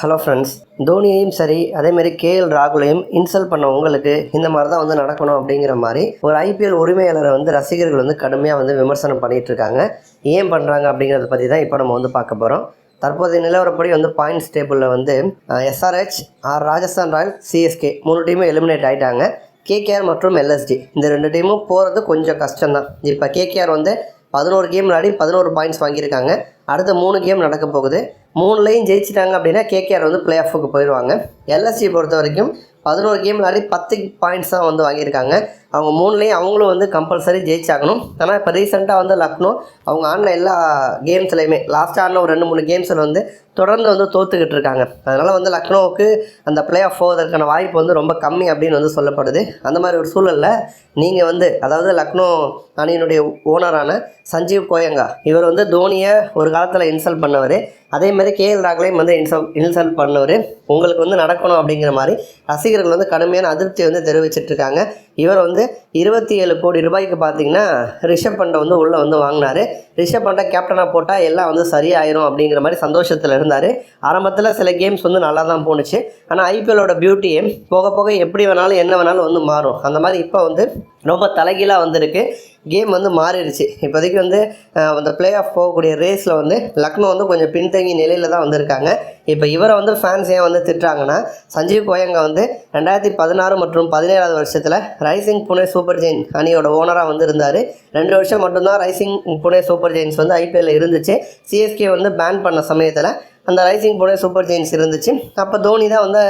Hello friends தோனியையும் சரி அதேமாரி KL ராகுலையும் insult பண்ண உங்களுக்கு இந்த மாதிரி தான் வந்து நடக்கணும் அப்படிங்கிற மாதிரி ஒரு ஐபிஎல் உரிமையாளரை வந்து ரசிகர்கள் வந்து கடுமையாக வந்து விமர்சனம் பண்ணிகிட்டு இருக்காங்க. ஏன் பண்ணுறாங்க அப்படிங்கிறத பற்றி தான் இப்போ நம்ம வந்து பார்க்க போகிறோம் தற்போதைய நிலவரப்படி வந்து பாயிண்ட்ஸ் டேபிளில் வந்து SRH or Rajasthan Royal CSK மூணு டீமும் எலிமினேட் ஆகிட்டாங்க கேகேஆர் மற்றும் எல்எஸ்டி இந்த ரெண்டு டீமும் போகிறது கொஞ்சம் கஷ்டம்தான். இப்போ கேகேஆர் வந்து பதினோரு கேம் விளையாடி பதினோரு பாயிண்ட்ஸ் வாங்கியிருக்காங்க. அடுத்த மூணு கேம் நடக்க போகுது. மூணுலேயும் ஜெயிச்சிட்டாங்க அப்படின்னா கேகேஆர் வந்து பிளே ஆஃபுக்கு போயிடுவாங்க. எல்எஸ்சி பொறுத்த வரைக்கும் பதினோரு கேம் விளையாடி பத்து பாயிண்ட்ஸ் தான் வந்து வாங்கியிருக்காங்க. அவங்க மூணுலேயும் அவங்களும் வந்து கம்பல்சரி ஜெயிச்சாகணும். ஆனால் இப்போ ரீசெண்டாக வந்து லக்னோ அவங்க ஆடின எல்லா கேம்ஸ்லையுமே லாஸ்ட் ஆடின ஒரு ரெண்டு மூணு கேம்ஸில் வந்து தொடர்ந்து வந்து தோத்துக்கிட்டு இருக்காங்க. அதனால் வந்து லக்னோவுக்கு அந்த பிளே ஆஃப் போவதற்கான வாய்ப்பு வந்து ரொம்ப கம்மி அப்படின்னு வந்து சொல்லப்படுது. அந்த மாதிரி ஒரு சூழலில் நீங்கள் வந்து அதாவது லக்னோ அணியினுடைய ஓனரான சஞ்சீவ் கோயங்கா இவர் வந்து தோனியை ஒரு காலத்தில் இன்சல்ட் பண்ணவர். அதே மாதிரி கேஎல் ராகுலையும் வந்து இன்சல் இன்சல்ட் பண்ணவர். உங்களுக்கு வந்து நடக்கணும் அப்படிங்கிற மாதிரி ரசிகர்கள் வந்து கடுமையான அதிருப்தி வந்து தெரிவிச்சிட்ருக்காங்க இவர் வந்து இருபத்தி ஏழு கோடி ரூபாய்க்கு பார்த்தீங்கன்னா ரிஷப் பண்டை வந்து உள்ளே வந்து வாங்கினார். ரிஷப் பண்டை கேப்டனாக போட்டால் எல்லாம் வந்து சரியாயிரும் அப்படிங்கிற மாதிரி சந்தோஷத்தில் இருந்தார். ஆரம்பத்தில் சில கேம்ஸ் வந்து நல்லா தான் போணுச்சு ஆனால் ஐபிஎல்லோட பியூட்டியே போக போக எப்படி வேணாலும் என்ன வேணாலும் வந்து மாறும். அந்த மாதிரி இப்போ வந்து ரொம்ப தலைகீழாக வந்திருக்கு. கேம் வந்து மாறிடுச்சு. இப்போதைக்கு வந்து அந்த பிளே ஆஃப் போகக்கூடிய ரேஸில் வந்து லக்னோ வந்து கொஞ்சம் பின்தங்கி நிலையில் தான் வந்திருக்காங்க. இப்போ இவரை வந்து ஃபேன்ஸ் ஏன் வந்து திட்டுறாங்கன்னா சஞ்சீவ் கோயங்கா வந்து ரெண்டாயிரத்தி பதினாறு மற்றும் பதினேழாவது வருஷத்தில் ரைசிங் புனே சூப்பர் ஜெயின் அணியோட ஓனராக வந்து இருந்தார். ரெண்டு வருஷம் மட்டும்தான் ரைசிங் புனே சூப்பர் ஜெயின்ஸ் வந்து ஐபிஎல்ல இருந்துச்சு. சிஎஸ்கே வந்து பேன் பண்ண சமயத்தில் அந்த ரைசிங் புனே சூப்பர் ஜெயின்ஸ் இருந்துச்சு. அப்போ தோனி தான் வந்து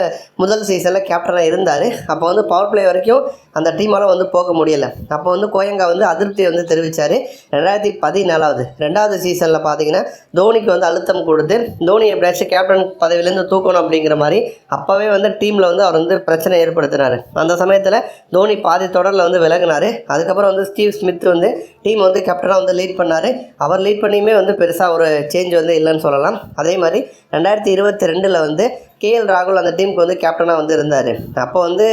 முதல் சீசனில் கேப்டனாக இருந்தார். அப்போ வந்து பவர் பிளே வரைக்கும் அந்த டீமால் வந்து போக முடியலை. அப்போ வந்து கோயங்கா வந்து அதிருப்தி வந்து தெரிவித்தார் ரெண்டாயிரத்தி பதினாலாவது ரெண்டாவது சீசனில் பார்த்தீங்கன்னா தோனிக்கு வந்து அழுத்தம் கொடுத்து தோனி எப்படியாச்சும் கேப்டன் பதவியிலேருந்து தூக்கணும் அப்படிங்கிற மாதிரி அப்போவே வந்து டீமில் வந்து அவர் வந்து பிரச்சனை ஏற்படுத்தினார். அந்த சமயத்தில் தோனி பாதி தொடரில் வந்து விலகினார். அதுக்கப்புறம் வந்து ஸ்டீவ் ஸ்மித் வந்து டீம் வந்து கேப்டனாக வந்து லீட் பண்ணார். அவர் லீட் பண்ணியுமே வந்து பெருசாக ஒரு சேஞ்ச் வந்து இல்லைன்னு சொல்லலாம். அதே மாதிரி ரெண்டாயிரத்தி இருபத்தி ரெண்டில் வந்து கேஎல் ராகுல் அந்த டீமுக்கு வந்து கேப்டனாக வந்து இருந்தார். அப்போ வந்து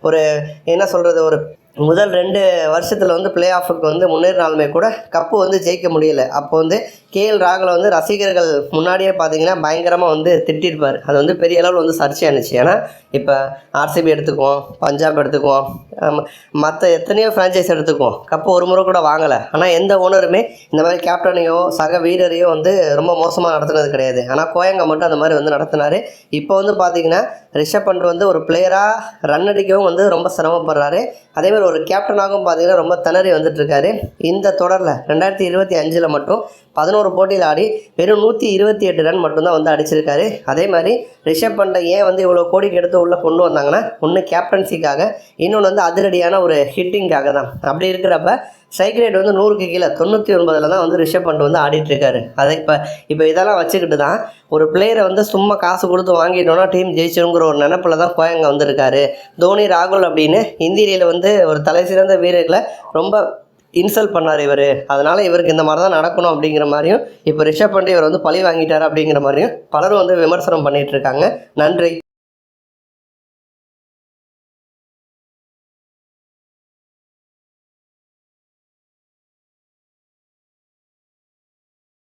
ஒரு என்ன சொல்கிறது ஒரு முதல் ரெண்டு வருஷத்தில் வந்து பிளே ஆஃபுக்கு வந்து முன்னேறினாலுமே கூட கப்பு வந்து ஜெயிக்க முடியல. அப்போ வந்து கேஎல் ராகுல வந்து ரசிகர்கள் முன்னாடியே பார்த்தீங்கன்னா பயங்கரமாக வந்து திட்டிருப்பார். அது வந்து பெரிய அளவில் வந்து சர்ச்சையானுச்சு ஏன்னா இப்போ ஆர்சிபி எடுத்துக்குவோம் பஞ்சாப் எடுத்துக்குவோம் மற்ற எத்தனையோ ஃப்ரான்ச்சைஸ் எடுத்துக்குவோம். கப்பு ஒரு முறை கூட வாங்கலை. ஆனால் எந்த ஓனருமே இந்த மாதிரி கேப்டனையோ சக வீரரையோ வந்து ரொம்ப மோசமாக நடத்துனது கிடையாது. ஆனால் கோயங்கா மட்டும் அந்த மாதிரி வந்து நடத்தினார். இப்போ வந்து பார்த்தீங்கன்னா ரிஷப் பண்ட் வந்து ஒரு பிளேயராக ரன் அடிக்கவும் வந்து ரொம்ப சிரமப்படுறாரு. அதே மாதிரி ஒரு கேப்டனாகவும் பார்த்தீங்கன்னா ரொம்ப திணறி வந்துட்டுருக்காரு. இந்த தொடரில் ரெண்டாயிரத்தி இருபத்தி அஞ்சில் மட்டும் பதினோரு போட்டியில் ஆடி வெறும் நூற்றி இருபத்தி எட்டு ரன் மட்டும்தான் வந்து அடிச்சிருக்காரு. அதே மாதிரி ரிஷப் பண்டை ஏன் வந்து இவ்வளோ கோடிக்கு எடுத்து உள்ளே கொண்டு வந்தாங்கன்னா ஒன்று கேப்டன்சிக்காக இன்னொன்று வந்து அதிரடியான ஒரு ஹிட்டிங்காக தான். அப்படி இருக்கிறப்ப ஸ்ட்ரைக் வந்து நூறுக்கு கீழே தொண்ணூற்றி ஒன்பதில் தான் வந்து ரிஷப் பண்ட் வந்து ஆடிட்டுருக்காரு. அதை இப்போ இப்போ இதெல்லாம் வச்சுக்கிட்டு தான் ஒரு பிளேயரை வந்து சும்மா காசு கொடுத்து வாங்கிட்டோன்னா டீம் ஜெயிச்சிருங்கிற ஒரு நினப்பில் தான் கோயங்க வந்திருக்காரு. தோனி ராகுல் அப்படின்னு இந்தியில வந்து ஒரு தலை சிறந்த வீரர்களை ரொம்ப இன்சல்ட் பண்ணார் இவர். அதனால் இவருக்கு இந்த மாதிரி தான் நடக்கணும் அப்படிங்கிற மாதிரியும் இப்போ ரிஷப் பண்ட் இவர் வந்து பழி வாங்கிட்டார் அப்படிங்கிற மாதிரியும் பலரும் வந்து விமர்சனம் பண்ணிகிட்ருக்காங்க இருக்காங்க. நன்றி.